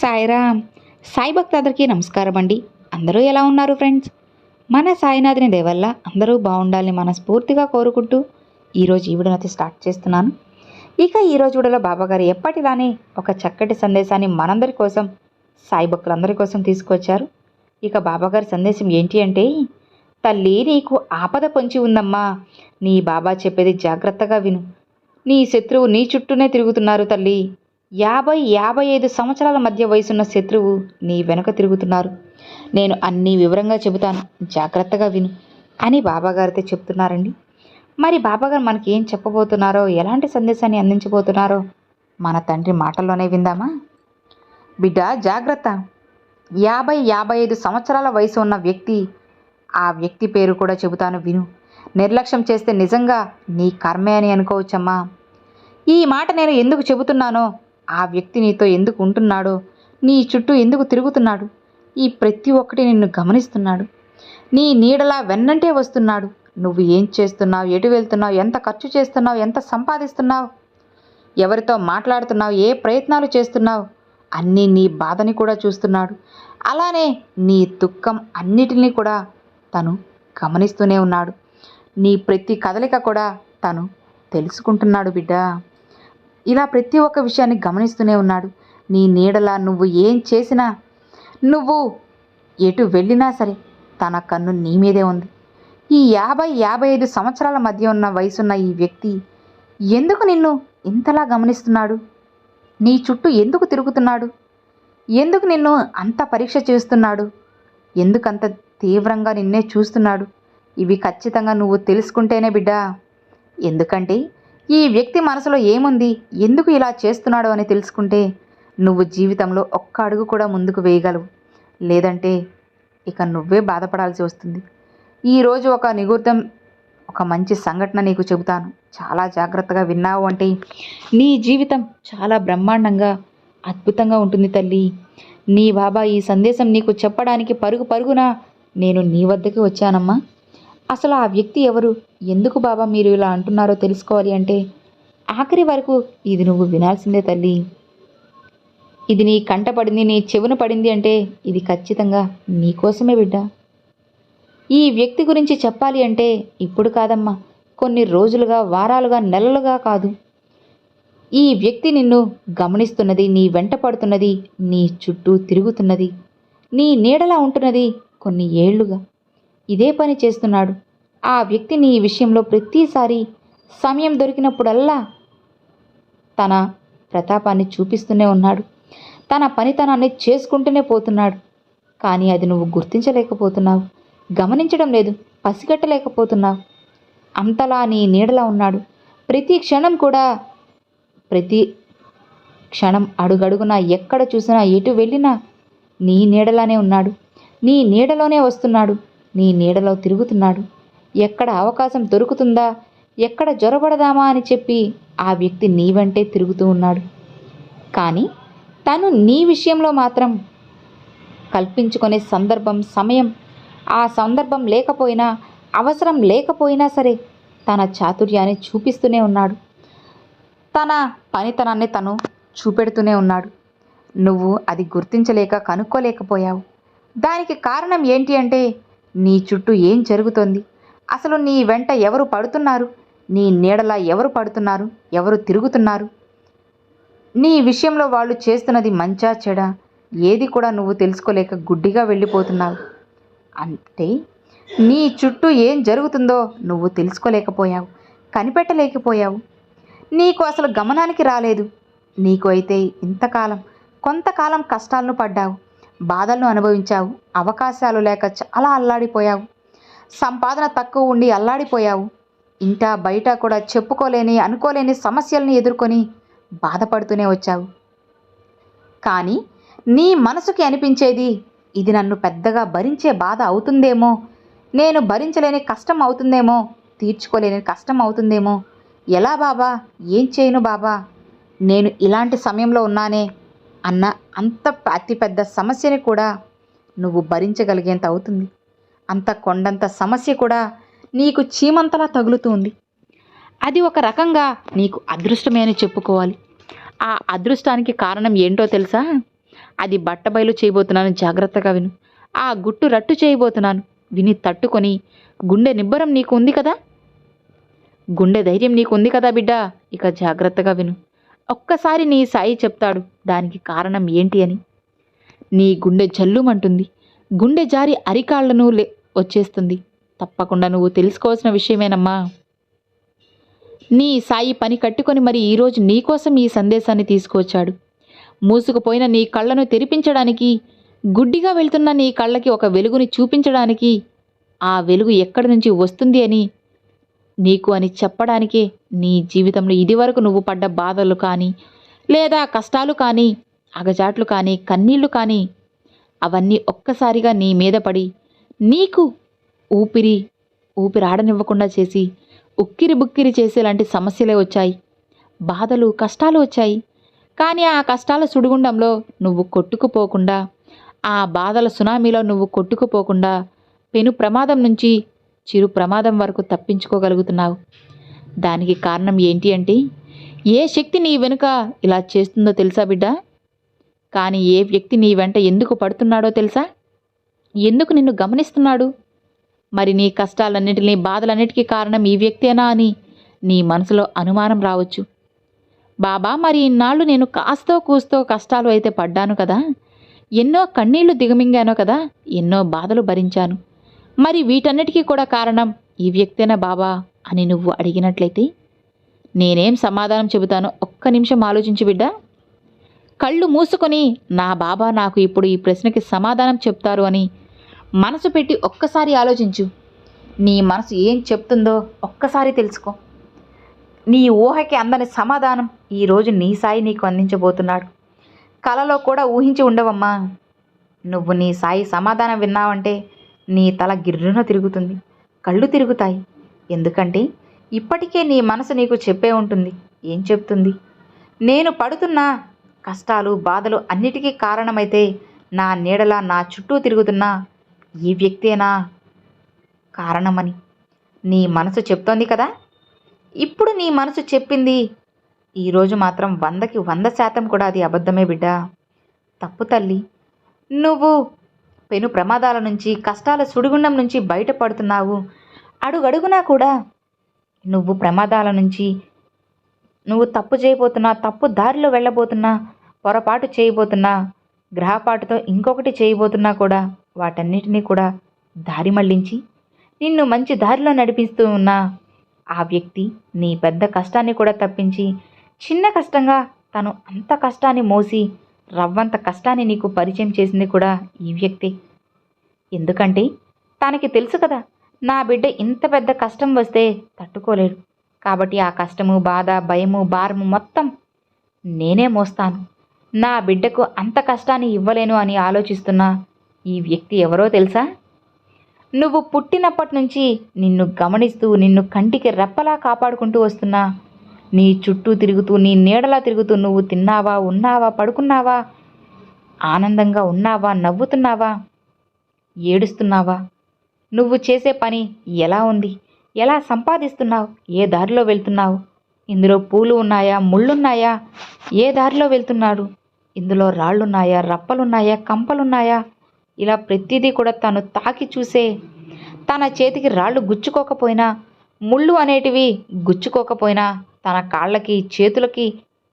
సాయిరామ్. సాయి భక్తాదరికి నమస్కారం అండి అందరూ ఎలా ఉన్నారు ఫ్రెండ్స్? మన సాయినాథుని దేవల్ల అందరూ బాగుండాలని మనస్ఫూర్తిగా కోరుకుంటూ ఈరోజు ఈ వీడియోనైతే స్టార్ట్ చేస్తున్నాను. ఇక ఈరోజు వీడియోలో బాబాగారు ఎప్పటిలానే ఒక చక్కటి సందేశాన్ని మనందరి కోసం సాయి భక్తులందరి కోసం తీసుకొచ్చారు. ఇక బాబాగారి సందేశం ఏంటి అంటే తల్లి నీకు ఆపద పొంచి ఉందమ్మా. నీ బాబా చెప్పేది జాగ్రత్తగా విను. నీ శత్రువు నీ చుట్టూనే తిరుగుతున్నారు తల్లి. యాభై యాభై ఐదు సంవత్సరాల మధ్య వయసున్న శత్రువు నీ వెనుక తిరుగుతున్నారు. నేను అన్నీ వివరంగా చెబుతాను. జాగ్రత్తగా విను అని బాబాగారితో చెప్తున్నారండి. మరి బాబాగారు మనకి ఏం చెప్పబోతున్నారో ఎలాంటి సందేశాన్ని అందించబోతున్నారో మన తండ్రి మాటల్లోనే విందామా? బిడ్డ జాగ్రత్త. యాభై యాభై ఐదు సంవత్సరాల వయసు ఉన్న వ్యక్తి ఆ వ్యక్తి పేరు కూడా చెబుతాను విను. నిర్లక్ష్యం చేస్తే నిజంగా నీ కర్మే అని అనుకోవచ్చమ్మా. ఈ మాట నేను ఎందుకు చెబుతున్నానో ఆ వ్యక్తి నీతో ఎందుకు ఉంటున్నాడో నీ చుట్టూ ఎందుకు తిరుగుతున్నాడు? ఈ ప్రతి ఒక్కటి నిన్ను గమనిస్తున్నాడు. నీ నీడలా వెన్నంటే వస్తున్నాడు. నువ్వు ఏం చేస్తున్నావు? ఎటు వెళ్తున్నావు? ఎంత ఖర్చు చేస్తున్నావు? ఎంత సంపాదిస్తున్నావు? ఎవరితో మాట్లాడుతున్నావు? ఏ ప్రయత్నాలు చేస్తున్నావు? అన్నీ నీ బాధని కూడా చూస్తున్నాడు. అలానే నీ దుఃఖం అన్నిటినీ కూడా తను గమనిస్తూనే ఉన్నాడు. నీ ప్రతి కదలిక కూడా తను తెలుసుకుంటున్నాడు బిడ్డ. ఇలా ప్రతి ఒక్క విషయాన్ని గమనిస్తూనే ఉన్నాడు. నీ నీడలా నువ్వు ఏం చేసినా నువ్వు ఎటు వెళ్ళినా సరే తన కన్ను నీ మీదే ఉంది. ఈ యాభై యాభై ఐదు సంవత్సరాల మధ్య ఉన్న వయసున్న ఈ వ్యక్తి ఎందుకు నిన్ను ఇంతలా గమనిస్తున్నాడు? నీ చుట్టూ ఎందుకు తిరుగుతున్నాడు? ఎందుకు నిన్ను అంత పరీక్ష చేస్తున్నాడు? ఎందుకంత తీవ్రంగా నిన్నే చూస్తున్నాడు? ఇవి ఖచ్చితంగా నువ్వు తెలుసుకుంటేనే బిడ్డా. ఎందుకంటే ఈ వ్యక్తి మనసులో ఏముంది? ఎందుకు ఇలా చేస్తున్నాడు అని తెలుసుకుంటే నువ్వు జీవితంలో ఒక్క అడుగు కూడా ముందుకు వేయగలవు. లేదంటే ఇక నువ్వే బాధపడాల్సి వస్తుంది. ఈరోజు ఒక నిగూర్థం ఒక మంచి సంఘటన నీకు చెబుతాను. చాలా జాగ్రత్తగా విన్నావు అంటే నీ జీవితం చాలా బ్రహ్మాండంగా అద్భుతంగా ఉంటుంది తల్లి. నీ బాబా ఈ సందేశం నీకు చెప్పడానికి పరుగు పరుగున నేను నీ వద్దకు వచ్చానమ్మా. అసలు ఆ వ్యక్తి ఎవరు? ఎందుకు బాబా మీరు ఇలా అంటున్నారో తెలుసుకోవాలి అంటే? ఆఖరి వరకు ఇది నువ్వు వినాల్సిందే తల్లి. ఇది నీ కంట పడింది నీ చెవున పడింది అంటే ఇది ఖచ్చితంగా నీకోసమే బిడ్డ. ఈ వ్యక్తి గురించి చెప్పాలి అంటే ఇప్పుడు కాదమ్మా కొన్ని రోజులుగా వారాలుగా నెలలుగా కాదు. ఈ వ్యక్తి నిన్ను గమనిస్తున్నది నీ వెంట పడుతున్నది నీ చుట్టూ తిరుగుతున్నది నీ నీడలా ఉంటున్నది కొన్ని ఏళ్ళుగా. ఇదే పని చేస్తున్నాడు. ఆ వ్యక్తిని ఈ విషయంలో ప్రతిసారి సమయం దొరికినప్పుడల్లా తన ప్రతాపాన్ని చూపిస్తూనే ఉన్నాడు. తన పనితనాన్ని చేసుకుంటూనే పోతున్నాడు. కానీ అది నువ్వు గుర్తించలేకపోతున్నావు. గమనించడం లేదు. పసిగట్టలేకపోతున్నావు. అంతలా నీ నీడలా ఉన్నాడు. ప్రతి క్షణం కూడా ప్రతి క్షణం అడుగడుగునా ఎక్కడ చూసినా ఎటు వెళ్ళినా నీ నీడలానే ఉన్నాడు. నీ నీడలోనే వస్తున్నాడు. నీ నీడలో తిరుగుతున్నాడు. ఎక్కడ అవకాశం దొరుకుతుందా? ఎక్కడ జొరబడదామా అని చెప్పి ఆ వ్యక్తి నీ వెంటే తిరుగుతూ ఉన్నాడు. కానీ తను నీ విషయంలో మాత్రం కల్పించుకునే సందర్భం సమయం ఆ సందర్భం లేకపోయినా అవసరం లేకపోయినా సరే తన చాతుర్యాన్ని చూపిస్తూనే ఉన్నాడు. తన పనితనాన్ని తను చూపెడుతూనే ఉన్నాడు. నువ్వు అది గుర్తించలేక కనుక్కోలేకపోయావు. దానికి కారణం ఏంటి అంటే నీ చుట్టూ ఏం జరుగుతోంది? అసలు నీ వెంట ఎవరు పడుతున్నారు? నీ నీడలా ఎవరు పడుతున్నారు? ఎవరు తిరుగుతున్నారు? నీ విషయంలో వాళ్ళు చేస్తున్నది మంచా చెడా? ఏది కూడా నువ్వు తెలుసుకోలేక గుడ్డిగా వెళ్ళిపోతున్నావు. అంటే నీ చుట్టూ ఏం జరుగుతుందో నువ్వు తెలుసుకోలేకపోయావు కనిపెట్టలేకపోయావు. నీకు అసలు గమనానికి రాలేదు. నీకు అయితే ఇంతకాలం కొంతకాలం కష్టాలను పడ్డావు. బాధలను అనుభవించావు. అవకాశాలు లేక చాలా అల్లాడిపోయావు. సంపాదన తక్కువ ఉండి అల్లాడిపోయావు. ఇంటా బయట కూడా చెప్పుకోలేని అనుకోలేని సమస్యల్ని ఎదుర్కొని బాధపడుతూనే వచ్చావు. కానీ నీ మనసుకి అనిపించేది ఇది నన్ను పెద్దగా భరించే బాధ అవుతుందేమో నేను భరించలేని కష్టం అవుతుందేమో తీర్చుకోలేని కష్టం అవుతుందేమో. ఎలా బాబా? ఏం చేయను బాబా? నేను ఇలాంటి సమయంలో ఉన్నానే. అన్న అంత అతి పెద్ద సమస్యని కూడా నువ్వు భరించగలిగేంత అవుతుంది. అంత కొండంత సమస్య కూడా నీకు చీమంతలా తగులుతుంది అది ఒక రకంగా నీకు అదృష్టమే అని చెప్పుకోవాలి. ఆ అదృష్టానికి కారణం ఏంటో తెలుసా? అది బట్టబయలు చేయబోతున్నాను జాగ్రత్తగా విను. ఆ గుట్టు రట్టు చేయబోతున్నాను. విని తట్టుకొని గుండె నిబ్బరం నీకు ఉంది కదా? గుండె ధైర్యం నీకు ఉంది కదా బిడ్డ? ఇక జాగ్రత్తగా విను. ఒక్కసారి నీ సాయి చెప్తాడు. దానికి కారణం ఏంటి అని. నీ గుండె జల్లుమంటుంది. గుండె జారి అరికాళ్ళను లే వచ్చేస్తుంది. తప్పకుండా నువ్వు తెలుసుకోవాల్సిన విషయమేనమ్మా. నీ సాయి పని కట్టుకొని మరి ఈరోజు నీకోసం ఈ సందేశాన్ని తీసుకువచ్చాడు. మూసుకుపోయిన నీ కళ్ళను తెరిపించడానికి గుడ్డిగా వెళ్తున్న నీ కళ్ళకి ఒక వెలుగుని చూపించడానికి ఆ వెలుగు ఎక్కడి నుంచి వస్తుంది అని నీకు అని చెప్పడానికే నీ జీవితంలో ఇదివరకు నువ్వు పడ్డ బాధలు కానీ లేదా కష్టాలు కానీ అగజాట్లు కానీ కన్నీళ్ళు కానీ అవన్నీ ఒక్కసారిగా నీ మీద పడి నీకు ఊపిరి ఊపిరాడనివ్వకుండా చేసి ఉక్కిరి బుక్కిరి చేసేలాంటి సమస్యలే వచ్చాయి. బాధలు కష్టాలు వచ్చాయి. కానీ ఆ కష్టాల సుడిగుండంలో నువ్వు కొట్టుకుపోకుండా ఆ బాధల సునామీలో నువ్వు కొట్టుకుపోకుండా పెను ప్రమాదం నుంచి చిరు ప్రమాదం వరకు తప్పించుకోగలుగుతున్నావు. దానికి కారణం ఏంటి అంటే ఏ శక్తి నీ వెనుక ఇలా చేస్తుందో తెలుసా బిడ్డ? కానీ ఏ వ్యక్తి నీ వెంట ఎందుకు పడుతున్నాడో తెలుసా? ఎందుకు నిన్ను గమనిస్తున్నాడు? మరి నీ కష్టాలన్నిటినీ బాధలన్నిటికీ కారణం ఈ వ్యక్తేనా అని నీ మనసులో అనుమానం రావచ్చు. బాబా మరి ఇన్నాళ్ళు నేను కాస్తో కూస్తో కష్టాలు అయితే పడ్డాను కదా. ఎన్నో కన్నీళ్ళు దిగమింగాను కదా ఎన్నో బాధలు భరించాను. మరి వీటన్నిటికీ కూడా కారణం ఈ వ్యక్తేనా బాబా అని నువ్వు అడిగినట్లయితే? నేనేం సమాధానం చెబుతానో ఒక్క నిమిషం ఆలోచించి బిడ్డ. కళ్ళు మూసుకొని నా బాబా నాకు ఇప్పుడు ఈ ప్రశ్నకి సమాధానం చెప్తారు అని మనసు పెట్టి ఒక్కసారి ఆలోచించు. నీ మనసు ఏం చెప్తుందో ఒక్కసారి తెలుసుకో. నీ ఊహకి అందని సమాధానం ఈరోజు నీ సాయి నీకు అందించబోతున్నాడు. కలలో కూడా ఊహించి ఉండవమ్మా. నువ్వు నీ సాయి సమాధానం విన్నావంటే నీ తల గిర్రున తిరుగుతుంది. కళ్ళు తిరుగుతాయి. ఎందుకంటే ఇప్పటికే నీ మనసు నీకు చెప్పే ఉంటుంది. ఏం చెప్తుంది? నేను పడుతున్న కష్టాలు బాధలు అన్నిటికీ కారణమైతే నా నీడలా నా చుట్టూ తిరుగుతున్న ఈ వ్యక్తేనా? కారణమని. నీ మనసు చెప్తోంది కదా? ఇప్పుడు నీ మనసు చెప్పింది ఈరోజు మాత్రం వందకి వంద శాతం కూడా అది అబద్ధమే బిడ్డ. తప్పు తల్లి. నువ్వు పెను ప్రమాదాల నుంచి కష్టాల సుడిగుండం నుంచి బయటపడుతున్నావు. అడుగడుగునా కూడా నువ్వు ప్రమాదాల నుంచి నువ్వు తప్పు చేయబోతున్నా తప్పు దారిలో వెళ్ళబోతున్నా పొరపాటు చేయబోతున్నా గ్రహపాటుతో ఇంకొకటి చేయబోతున్నా కూడా వాటన్నిటినీ కూడా దారి మళ్ళించి నిన్ను మంచి దారిలో నడిపిస్తూ ఉన్న ఆ వ్యక్తి నీ పెద్ద కష్టాన్ని కూడా తప్పించి చిన్న కష్టంగా తను అంత కష్టాన్ని మోసి రవ్వంత కష్టాన్ని నీకు పరిచయం చేసింది కూడా ఈ వ్యక్తి. ఎందుకంటే తనకి తెలుసు కదా నా బిడ్డ ఇంత పెద్ద కష్టం వస్తే తట్టుకోలేడు. కాబట్టి ఆ కష్టము బాధ భయము భారము మొత్తం నేనే మోస్తాను. నా బిడ్డకు అంత కష్టాన్ని ఇవ్వలేను అని ఆలోచిస్తున్న ఈ వ్యక్తి ఎవరో తెలుసా? నువ్వు పుట్టినప్పటి నుంచి నిన్ను గమనిస్తూ నిన్ను కంటికి రెప్పలా కాపాడుకుంటూ వస్తున్నా నీ చుట్టూ తిరుగుతూ నీ నీడలా తిరుగుతూ నువ్వు తిన్నావా ఉన్నావా పడుకున్నావా? ఆనందంగా ఉన్నావా నవ్వుతున్నావా? ఏడుస్తున్నావా? నువ్వు చేసే పని ఎలా ఉంది? ఎలా సంపాదిస్తున్నావు? ఏ దారిలో వెళ్తున్నావు? ఇందులో పూలు ఉన్నాయా ముళ్ళున్నాయా? ఏ దారిలో వెళ్తున్నాడు? ఇందులో రాళ్ళున్నాయా రప్పలున్నాయా కంపలున్నాయా? ఇలా ప్రతిదీ కూడా తను తాకి చూసే తన చేతికి రాళ్ళు గుచ్చుకోకపోయినా ముళ్ళు అనేటివి గుచ్చుకోకపోయినా తన కాళ్ళకి చేతులకి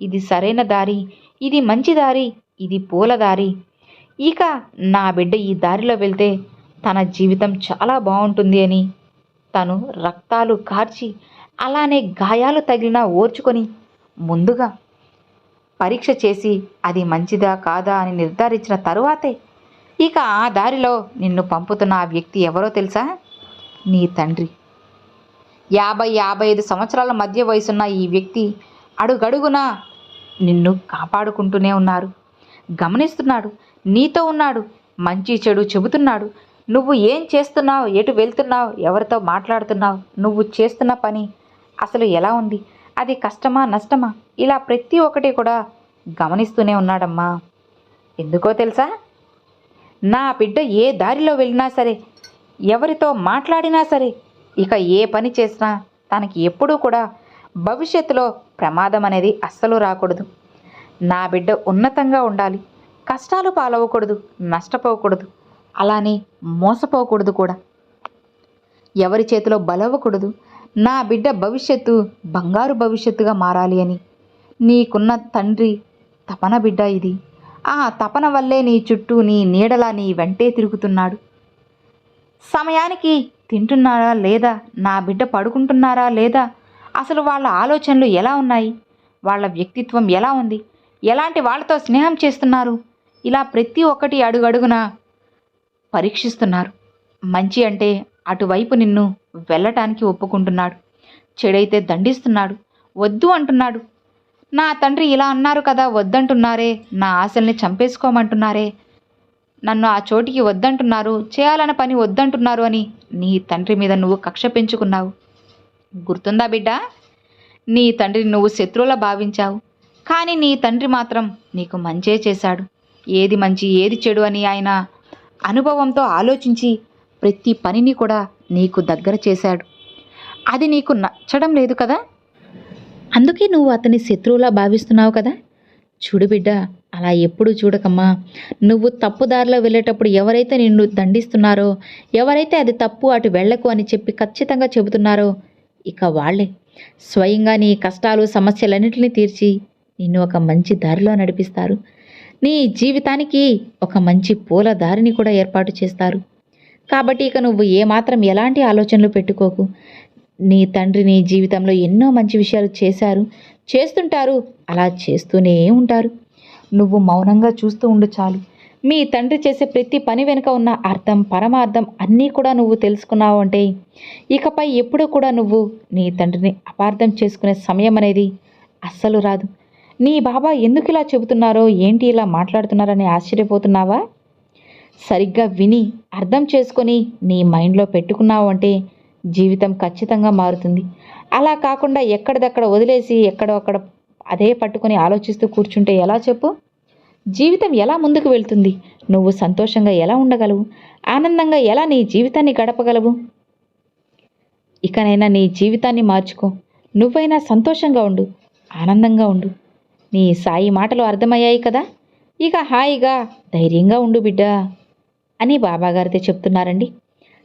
ఇది సరైన దారి ఇది మంచి దారి ఇది పూల దారి. ఇక నా బిడ్డ ఈ దారిలో వెళ్తే తన జీవితం చాలా బాగుంటుంది అని. తను రక్తాలు కార్చి అలానే గాయాలు తగిలినా ఓర్చుకొని ముందుగా పరీక్ష చేసి అది మంచిదా కాదా అని నిర్ధారించిన తరువాతే ఇక ఆ దారిలో నిన్ను పంపుతున్న ఆ వ్యక్తి ఎవరో తెలుసా? నీ తండ్రి. యాభై యాభై ఐదు సంవత్సరాల మధ్య వయసున్న ఈ వ్యక్తి అడుగడుగునా నిన్ను కాపాడుకుంటూనే ఉన్నారు. గమనిస్తున్నాడు నీతో ఉన్నాడు మంచి చెడు చెబుతున్నాడు. నువ్వు ఏం చేస్తున్నావు ఎటు వెళ్తున్నావు ఎవరితో మాట్లాడుతున్నావు నువ్వు చేస్తున్న పని అసలు ఎలా ఉంది? అది కష్టమా నష్టమా? ఇలా ప్రతి ఒక్కటి కూడా గమనిస్తూనే ఉన్నాడమ్మా. ఎందుకో తెలుసా? నా బిడ్డ ఏ దారిలో వెళ్ళినా సరే ఎవరితో మాట్లాడినా సరే ఇక ఏ పని చేసినా తనకి ఎప్పుడూ కూడా భవిష్యత్తులో ప్రమాదం అనేది అస్సలు రాకూడదు. నా బిడ్డ ఉన్నతంగా ఉండాలి. కష్టాలు పాలవ్వకూడదు నష్టపోకూడదు. అలానే మోసపోకూడదు కూడా. ఎవరి చేతిలో బలవ్వకూడదు. నా బిడ్డ భవిష్యత్తు బంగారు భవిష్యత్తుగా మారాలి అని. నీకున్న తండ్రి తపన బిడ్డ ఇది. ఆ తపన వల్లే నీ చుట్టూ నీ నీడలా నీ వెంటే తిరుగుతున్నాడు. సమయానికి తింటున్నారా లేదా? నా బిడ్డ పడుకుంటున్నారా లేదా? అసలు వాళ్ళ ఆలోచనలు ఎలా ఉన్నాయి? వాళ్ళ వ్యక్తిత్వం ఎలా ఉంది? ఎలాంటి వాళ్ళతో స్నేహం చేస్తున్నారు? ఇలా ప్రతి ఒక్కటి అడుగడుగున పరీక్షిస్తున్నారు. మంచి అంటే అటువైపు నిన్ను వెళ్ళటానికి ఒప్పుకుంటున్నాడు. చెడైతే దండిస్తున్నాడు. వద్దు అంటున్నాడు. నా తండ్రి ఇలా అన్నారు కదా వద్దంటున్నారే. నా ఆశల్ని చంపేసుకోమంటున్నారే. నన్ను ఆ చోటికి వద్దంటున్నారు చేయాలన్న పని వద్దంటున్నారు అని నీ తండ్రి మీద నువ్వు కక్ష పెంచుకున్నావు. గుర్తుందా బిడ్డ? నీ తండ్రిని నువ్వు శత్రువులా భావించావు. కానీ నీ తండ్రి మాత్రం నీకు మంచే చేశాడు. ఏది మంచి ఏది చెడు అని ఆయన అనుభవంతో ఆలోచించి ప్రతి పనిని కూడా నీకు దగ్గర చేశాడు. అది నీకు నచ్చడం లేదు కదా? అందుకే నువ్వు అతని శత్రువులా భావిస్తున్నావు కదా? చూడు బిడ్డ అలా ఎప్పుడు చూడకమ్మా. నువ్వు తప్పుదారిలో వెళ్ళేటప్పుడు ఎవరైతే నిన్ను దండిస్తున్నారో ఎవరైతే అది తప్పు అటు వెళ్ళకు అని చెప్పి ఖచ్చితంగా చెబుతున్నారో ఇక వాళ్ళే. స్వయంగా నీ కష్టాలు సమస్యలన్నింటినీ తీర్చి నిన్ను ఒక మంచి దారిలో నడిపిస్తారు. నీ జీవితానికి ఒక మంచి పూల దారిని కూడా ఏర్పాటు చేస్తారు. కాబట్టి ఇక నువ్వు ఏమాత్రం ఎలాంటి ఆలోచనలు పెట్టుకోకు. నీ తండ్రి నీ జీవితంలో ఎన్నో మంచి విషయాలు చేశారు చేస్తుంటారు అలా చేస్తూనే ఉంటారు. నువ్వు మౌనంగా చూస్తూ ఉండు చాలు. మీ తండ్రి చేసే ప్రతి పని వెనుక ఉన్న అర్థం పరమార్థం అన్నీ కూడా నువ్వు తెలుసుకున్నావు అంటే ఇకపై ఎప్పుడూ కూడా నువ్వు నీ తండ్రిని అపార్థం చేసుకునే సమయం అనేది అస్సలు రాదు. నీ బాబా ఎందుకు ఇలా చెబుతున్నారో ఏంటి ఇలా మాట్లాడుతున్నారని ఆశ్చర్యపోతున్నావా? సరిగ్గా విని అర్థం చేసుకొని నీ మైండ్లో పెట్టుకున్నావు అంటే జీవితం ఖచ్చితంగా మారుతుంది. అలా కాకుండా ఎక్కడిదక్కడ వదిలేసి ఎక్కడో అక్కడ అదే పట్టుకొని ఆలోచిస్తూ కూర్చుంటే ఎలా చెప్పు? జీవితం ఎలా ముందుకు వెళ్తుంది? నువ్వు సంతోషంగా ఎలా ఉండగలవు? ఆనందంగా ఎలా నీ జీవితాన్ని గడపగలవు? ఇకనైనా నీ జీవితాన్ని మార్చుకో. నువ్వైనా సంతోషంగా ఉండు. ఆనందంగా ఉండు. నీ సాయి మాటలు అర్థమయ్యాయి కదా? ఇక హాయిగా ధైర్యంగా ఉండు బిడ్డా అని బాబాగారితో చెప్తున్నారండి.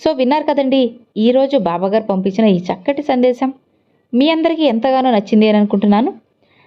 సో విన్నారు కదండి ఈరోజు బాబాగారు పంపించిన ఈ చక్కటి సందేశం మీ అందరికీ ఎంతగానో నచ్చింది అని అనుకుంటున్నాను.